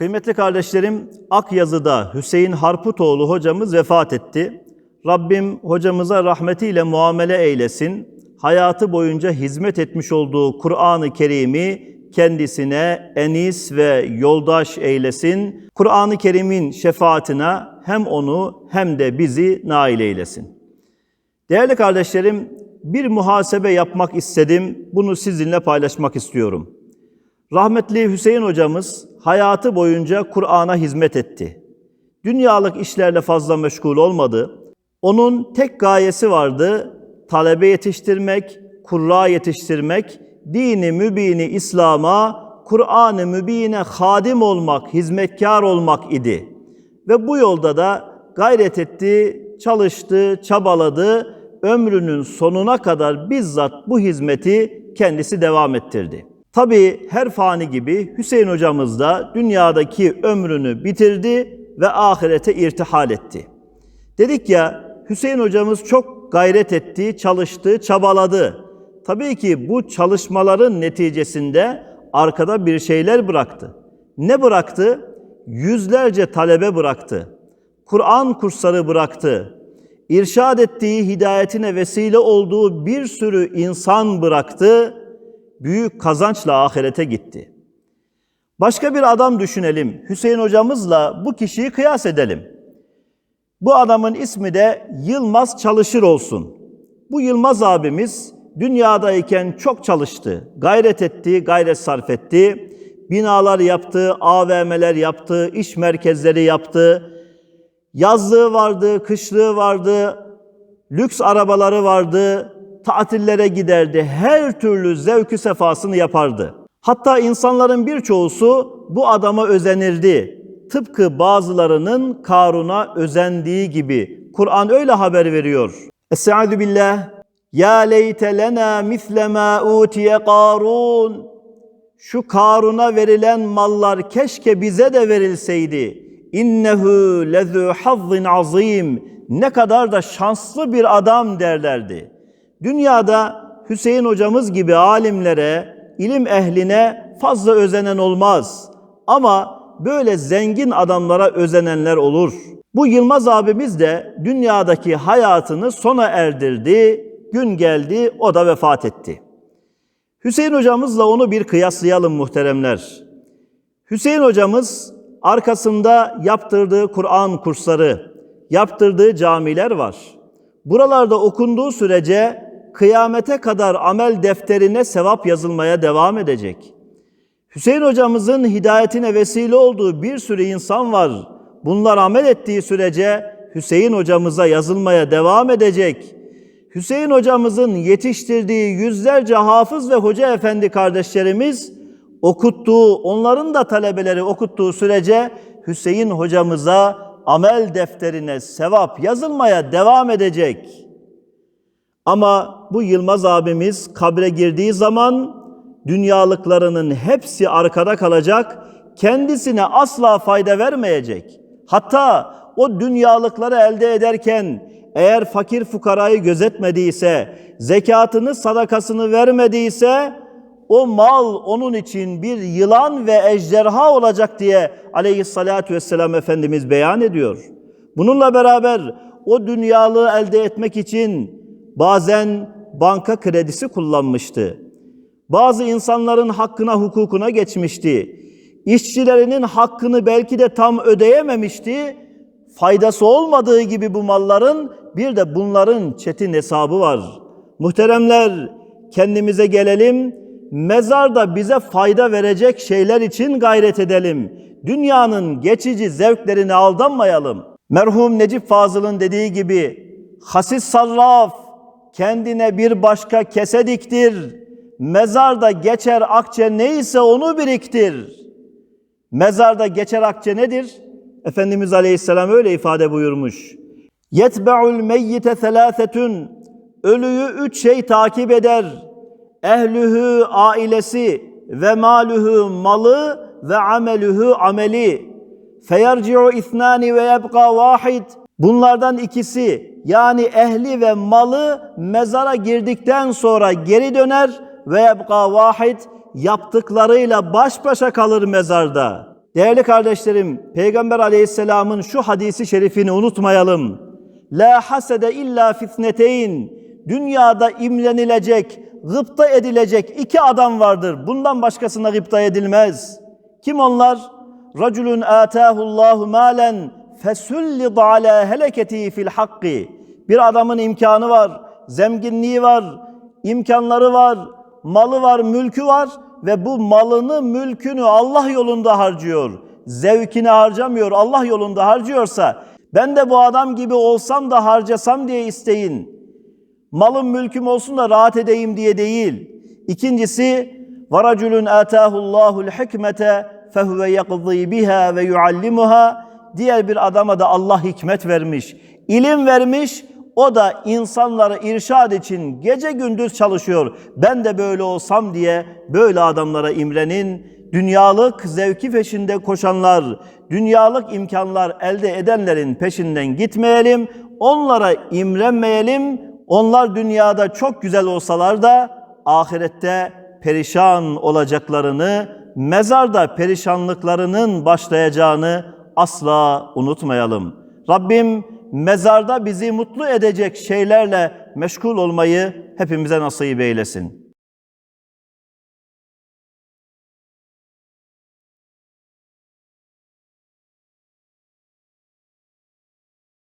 Kıymetli kardeşlerim, Akyazı'da Hüseyin Harputoğlu hocamız vefat etti. Rabbim hocamıza rahmetiyle muamele eylesin. Hayatı boyunca hizmet etmiş olduğu Kur'an-ı Kerim'i kendisine enis ve yoldaş eylesin. Kur'an-ı Kerim'in şefaatine hem onu hem de bizi nail eylesin. Değerli kardeşlerim, bir muhasebe yapmak istedim. Bunu sizinle paylaşmak istiyorum. Rahmetli Hüseyin hocamız hayatı boyunca Kur'an'a hizmet etti. Dünyalık işlerle fazla meşgul olmadı. Onun tek gayesi vardı, talebe yetiştirmek, kurra yetiştirmek, dini mübini İslam'a, Kur'an-ı mübine hadim olmak, hizmetkar olmak idi. Ve bu yolda da gayret etti, çalıştı, çabaladı, ömrünün sonuna kadar bizzat bu hizmeti kendisi devam ettirdi. Tabii her fani gibi Hüseyin hocamız da dünyadaki ömrünü bitirdi ve ahirete irtihal etti. Dedik ya Hüseyin hocamız çok gayret etti, çalıştı, çabaladı. Tabii ki bu çalışmaların neticesinde arkada bir şeyler bıraktı. Ne bıraktı? Yüzlerce talebe bıraktı. Kur'an kursları bıraktı. İrşad ettiği hidayetine vesile olduğu bir sürü insan bıraktı. Büyük kazançla ahirete gitti. Başka bir adam düşünelim. Hüseyin hocamızla bu kişiyi kıyas edelim. Bu adamın ismi de Yılmaz Çalışır olsun. Bu Yılmaz abimiz dünyadayken çok çalıştı, gayret etti, gayret sarf etti. Binalar yaptı, AVM'ler yaptı, iş merkezleri yaptı. Yazlığı vardı, kışlığı vardı, lüks arabaları vardı, tatillere giderdi. Her türlü zevkü sefasını yapardı. Hatta insanların birçoğusu bu adama özenirdi. Tıpkı bazılarının Karun'a özendiği gibi. Kur'an öyle haber veriyor. Estaizu billah. Ya leyte lena misle ma utiye Karun. Şu Karun'a verilen mallar keşke bize de verilseydi. İnnehu lezu hazzin azim. Ne kadar da şanslı bir adam derlerdi. Dünyada Hüseyin hocamız gibi alimlere, ilim ehline fazla özenen olmaz. Ama böyle zengin adamlara özenenler olur. Bu Yılmaz abimiz de dünyadaki hayatını sona erdirdi. Gün geldi o da vefat etti. Hüseyin hocamızla onu bir kıyaslayalım muhteremler. Hüseyin hocamız arkasında yaptırdığı Kur'an kursları, yaptırdığı camiler var. Buralarda okunduğu sürece kıyamete kadar amel defterine sevap yazılmaya devam edecek. Hüseyin hocamızın hidayetine vesile olduğu bir sürü insan var. Bunlar amel ettiği sürece Hüseyin hocamıza yazılmaya devam edecek. Hüseyin hocamızın yetiştirdiği yüzlerce hafız ve hoca efendi kardeşlerimiz okuttuğu, onların da talebeleri okuttuğu sürece Hüseyin hocamıza amel defterine sevap yazılmaya devam edecek. Ama bu Yılmaz abimiz kabre girdiği zaman dünyalıklarının hepsi arkada kalacak, kendisine asla fayda vermeyecek. Hatta o dünyalıkları elde ederken eğer fakir fukarayı gözetmediyse, zekatını, sadakasını vermediyse o mal onun için bir yılan ve ejderha olacak diye aleyhissalatü vesselam Efendimiz beyan ediyor. Bununla beraber o dünyalığı elde etmek için bazen banka kredisi kullanmıştı. Bazı insanların hakkına, hukukuna geçmişti. İşçilerinin hakkını belki de tam ödeyememişti. Faydası olmadığı gibi bu malların bir de bunların çetin hesabı var. Muhteremler kendimize gelelim. Mezarda bize fayda verecek şeyler için gayret edelim. Dünyanın geçici zevklerine aldanmayalım. Merhum Necip Fazıl'ın dediği gibi hasis sarraf kendine bir başka kese diktir. Mezarda geçer akçe neyse onu biriktir. Mezarda geçer akçe nedir? Efendimiz Aleyhisselam öyle ifade buyurmuş. Yetbe'ul meyyite selâsetün. Ölüyü üç şey takip eder. Ehlühü ailesi ve malühü malı ve amelühü ameli. Feyerci'u ithnani ve yebqa vahid. Bunlardan ikisi yani ehli ve malı mezara girdikten sonra geri döner ve yebqa vahid yaptıklarıyla baş başa kalır mezarda. Değerli kardeşlerim, Peygamber aleyhisselamın şu hadisi şerifini unutmayalım. La hasede illa fitneteyn. Dünyada imlenilecek, gıpta edilecek iki adam vardır. Bundan başkasına gıpta edilmez. Kim onlar? Raculun atahullahu malen fesullid ala heleketi fil hakki. Bir adamın imkanı var, zenginliği var, imkanları var, malı var, mülkü var ve bu malını, mülkünü Allah yolunda harcıyor. Zevkini harcamıyor, Allah yolunda harcıyorsa ben de bu adam gibi olsam da harcasam diye isteyin. Malım mülküm olsun da rahat edeyim diye değil. İkincisi varaculun atahullahul hikmete fehuve yakzî biha ve yuallimuha. Diğer bir adama da Allah hikmet vermiş, ilim vermiş. O da insanları irşad için gece gündüz çalışıyor. Ben de böyle olsam diye böyle adamlara imrenin. Dünyalık zevki peşinde koşanlar, dünyalık imkanlar elde edenlerin peşinden gitmeyelim. Onlara imrenmeyelim. Onlar dünyada çok güzel olsalar da ahirette perişan olacaklarını, mezarda perişanlıklarının başlayacağını asla unutmayalım. Rabbim mezarda bizi mutlu edecek şeylerle meşgul olmayı hepimize nasip eylesin.